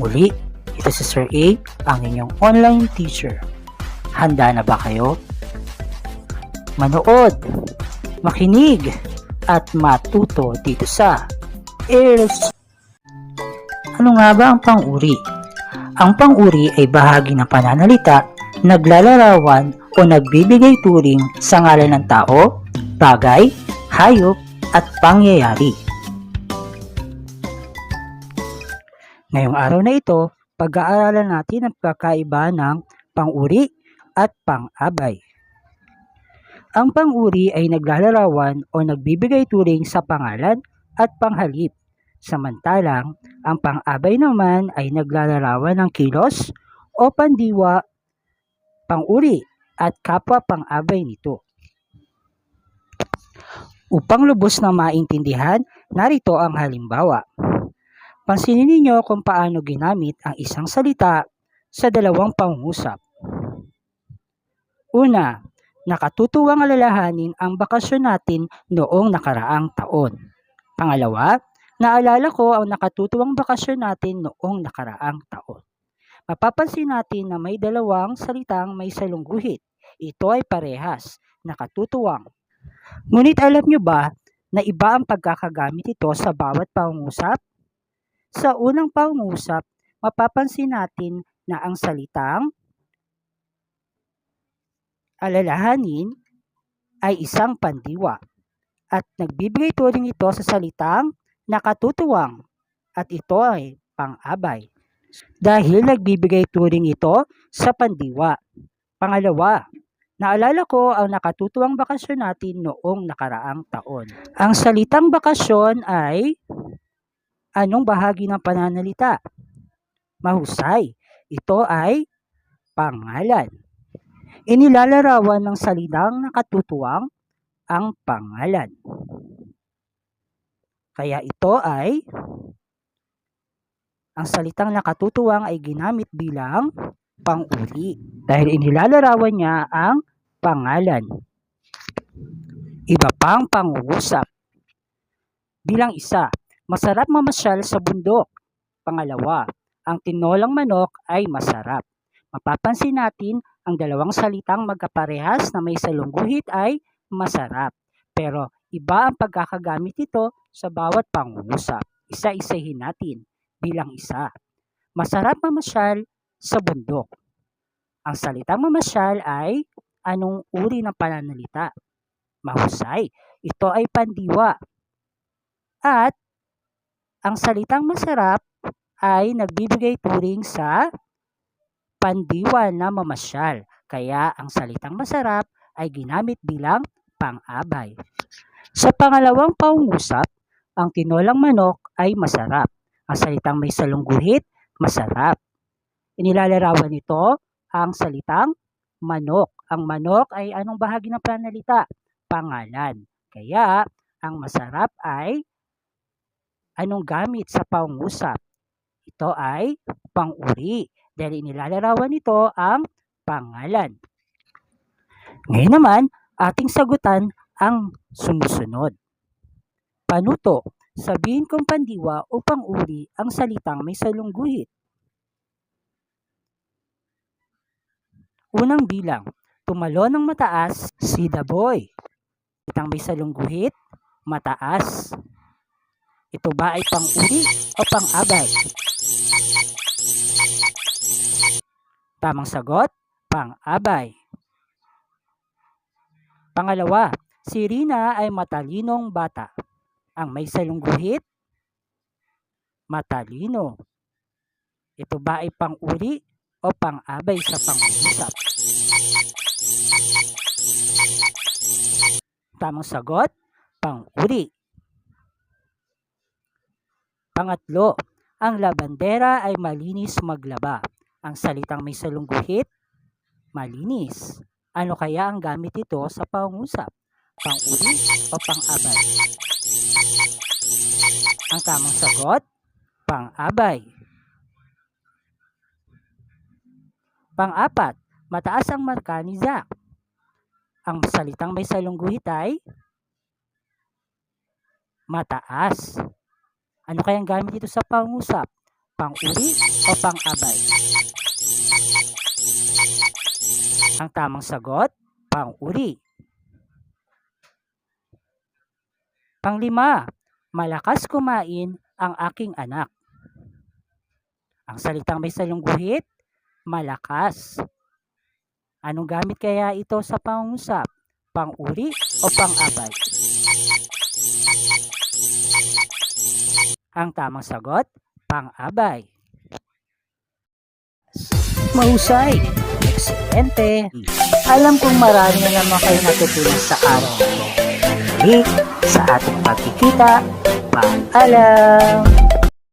Muli, ito si Sir A, ang inyong online teacher. Handa na ba kayo? Manood, makinig, at matuto dito sa Airs. Ano nga ba ang pang-uri? Ang pang-uri ay bahagi ng pananalita, naglalarawan o nagbibigay turing sa ngalan ng tao, bagay, hayop, at pangyayari. Ngayong araw na ito, pag-aaralan natin ang pagkaiba ng pang-uri at pang-abay. Ang pang-uri ay naglalarawan o nagbibigay turing sa pangalan at panghalip. Samantalang, ang pang-abay naman ay naglalarawan ng kilos o pandiwa, pang-uri at kapwa pang-abay nito. Upang lubos na maintindihan, narito ang halimbawa. Pansinin ninyo kung paano ginamit ang isang salita sa dalawang pangungusap. Una, nakatutuwang alalahanin ang bakasyon natin noong nakaraang taon. Pangalawa, naalala ko ang nakatutuwang bakasyon natin noong nakaraang taon. Mapapansin natin na may dalawang salitang may salungguhit. Ito ay parehas, nakatutuwang. Ngunit alam nyo ba na iba ang pagkakagamit ito sa bawat pangungusap? Sa unang pangungusap, mapapansin natin na ang salitang alalahanin ay isang pandiwa at nagbibigay turing ito sa salitang nakatutuwang at ito ay pang-abay dahil nagbibigay turing ito sa pandiwa. Pangalawa, naalala ko ang nakatutuwang bakasyon natin noong nakaraang taon. Ang salitang bakasyon ay anong bahagi ng pananalita? Mahusay. Ito ay pangalan. Inilalarawan ng salitang nakatutuwang ang pangalan. Kaya ito ay ang salitang nakatutuwang ay ginamit bilang pang-uri dahil inilalarawan niya ang pangalan. Iba pang pangungusap. Bilang isa, masarap mamasyal sa bundok. Pangalawa, ang tinolang manok ay masarap. Mapapansin natin ang dalawang salitang magkaparehas na may salungguhit ay masarap. Pero iba ang pagkakagamit ito sa bawat pangungusap. Isa-isahin natin bilang isa. Masarap mamasyal sa bundok. Ang salitang mamasyal ay anong uri ng pananalita? Mahusay. Ito ay pandiwa. At ang salitang masarap ay nagbibigay turing sa pandiwa na mamasyal. Kaya ang salitang masarap ay ginamit bilang pang-abay. Sa pangalawang pangungusap, ang tinolang manok ay masarap. Ang salitang may salungguhit, masarap. Inilalarawan nito ang salitang manok. Ang manok ay anong bahagi ng pananalita? Pangalan. Kaya, ang masarap ay anong gamit sa pangungusap? Ito ay pang-uri dahil inilalarawan nito ang pangalan. Ngayon naman, ating sagutan ang sumusunod. Panuto, sabihin kong pandiwa o pang-uri ang salitang may salungguhit. Unang bilang, tumalo ng mataas si the boy. Salitang may salungguhit, mataas. Ito ba ay pang-uri o pang-abay? Tamang sagot, pang-abay. Pangalawa, si Rina ay matalinong bata. Ang may salungguhit, matalino. Ito ba ay pang-uri o pang-abay sa pangungusap? Tamang sagot, pang-uri. Pangatlo, ang labandera ay malinis maglaba. Ang salitang may salungguhit, malinis. Ano kaya ang gamit ito sa pangungusap? Pang-uri o pang-abay? Ang tamang sagot, pang-abay. Pang-apat, mataas ang marka ni Zack. Ang salitang may salungguhit ay mataas. Ano kayang gamit dito sa pangusap? Pang-uri o pang-abay? Ang tamang sagot, pang-uri. Panglima, malakas kumain ang aking anak. Ang salitang may salungguhit, malakas. Anong gamit kaya ito sa pangungusap? Pang-uri o pang-abay? Ang tamang sagot, pang-abay. Mahusay. Ekscelente. Alam kong marami na naman kayo natutunan sa araw na sa ating pagkikita, paalam!